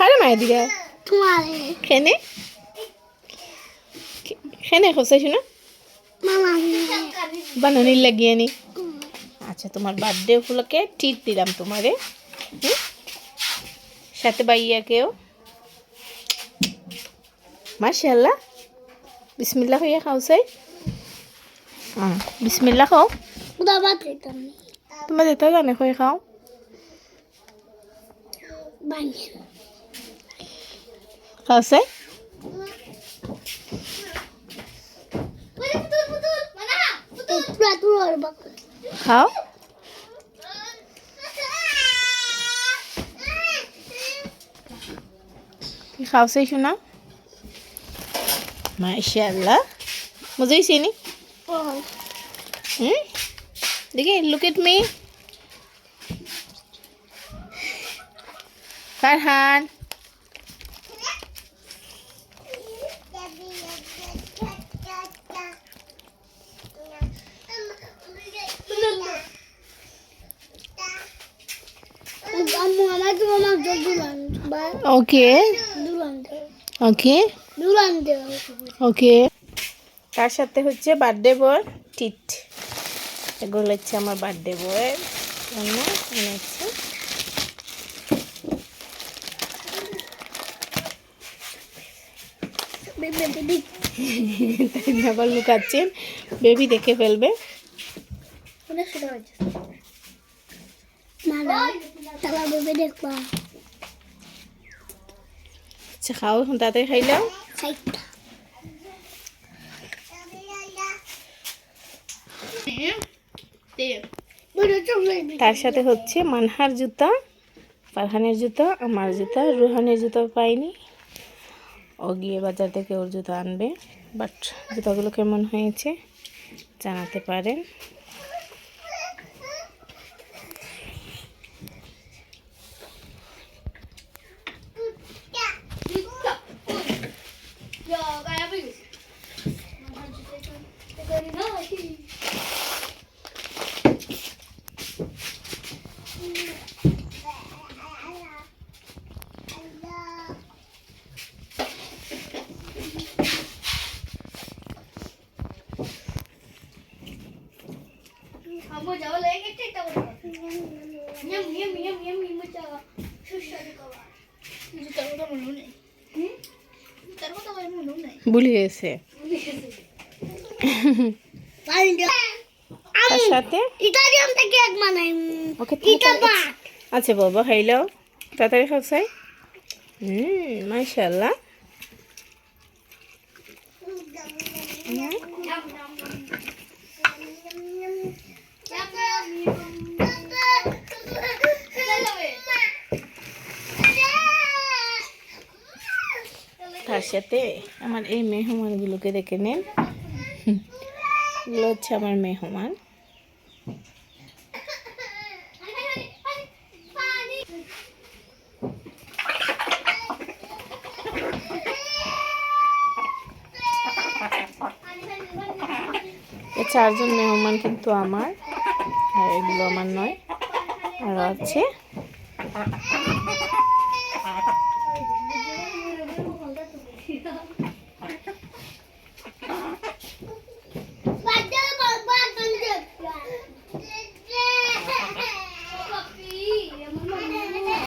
খারে মায়ে দিকে খেনে? খেনে খসাইছো না? বানানির লাগিয়ে নি আচ্ছা তোমার বার্থডে উপলক্ষে ট্রিট দিলাম তোমারে? সাথে বাইয়াকেও। মাশাল্লাহ বিসমিল্লা হইয়া খাও। চাই হ্যাঁ বিসমিল্লা খাও তোমার যেতে জানে হয়ে খাও। বানিয়ে খাও। কি খাও চাই শোনা? মাশাল্লাহ মজা হয়েছে নি? হুম? দেখি লুক এট মি ফারহান। আম্মু দুলান ওকে দুলান ওকে দুলান ওকে তার সাথে হচ্ছে বার্থডে বয় টিট। এগুলো হচ্ছে আমার বার্থডে বয়ের জন্য এনেছি বেবি আবার লুকাচ্ছেন দেখে ফেলবে। অনেক হয়েছে মালা তারা বেবি দেখবা আচ্ছা খাও এখন তাড়াতাড়ি তার সাথে হচ্ছে মানহার জুতা ফারহানের জুতা আমার জুতা রুহানের জুতা পাইনি। ও গিয়ে বাজার থেকে ওর জুতা আনবে বাট জুতাগুলো কেমন হয়েছে জানাতে পারেন। ভুলে তার সাথে? ইটালিয়ান থেকে এক বানাই ওকে ইটা বাট আচ্ছা বাবা খাইলাও তাড়াতাড়ি খাও হুম মাশাল্লাহ তার সাথে আমার এই মেহমানগুলোকে দেখে নেন। এগুলো হচ্ছে আমার মেহমান। এই চারজন মেহমান কিন্তু আমার, আর এগুলো আমার নয়, আর আছে।